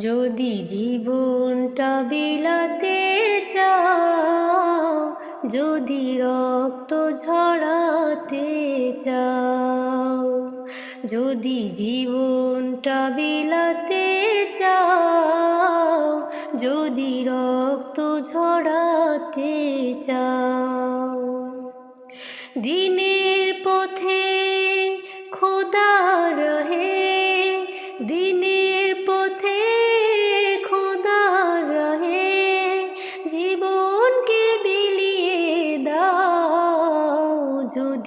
যদি জীবনটা বিলাতে চাও, যদি রক্ত ঝরাতে চাও, যদি জীবনটা বিলাতে চাও, যদি রক্ত ঝরাতে চাও, দিনের পথে খোদা রহে দিনের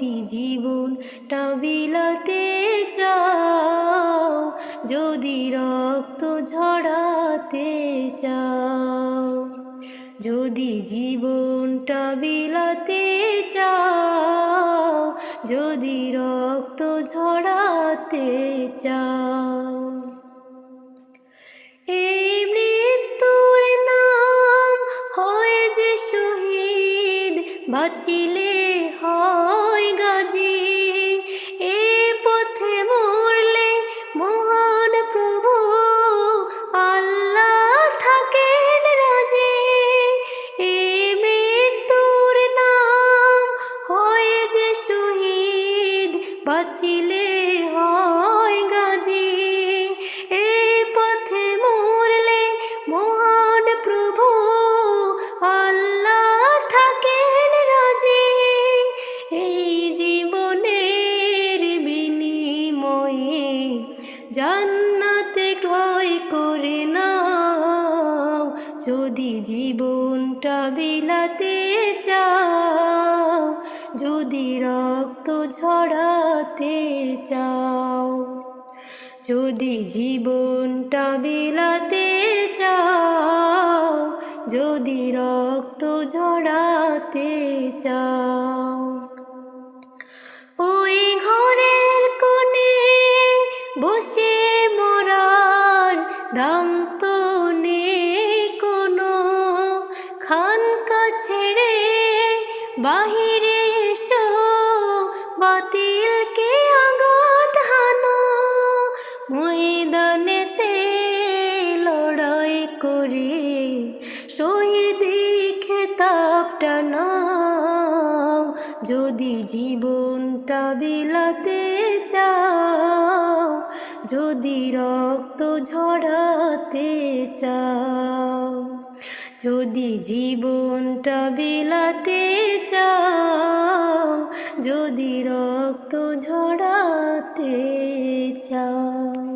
যদি জীবনটা বিলাতে চাও, যদি রক্ত ঝরাতে চাও, যদি জীবনটা বিলাতে চাও, যদি রক্ত ঝরাতে চাও। এই নাম হয় যে শহীদ বাঁচিলে বাঁচিলে হয় গাজী। এ পথে মরলে মহান প্রভু আল্লাহ থাকেন রাজি। এই জীবনের বিনিময়ে জান্নাতে ক্রয় করে নাও। যদি জীবনটা বিলাতে চাও যদি রক্ত ঝরাতে চাও, যদি জীবনটা বিলাতে চাও, যদি রক্ত ঝরাতে চাও, ওই ঘরের কোণে বসে মরার দাম তো নেই কোনো। খানকা ছেড়ে বাহিরে করে শহীদি খেতাবটা নাও যদি জীবনটা বিলাতে চাও, যদি রক্ত ঝরাতে চাও, যদি জীবনটা বিলাতে চাও, যদি রক্ত ঝরাতে চাও।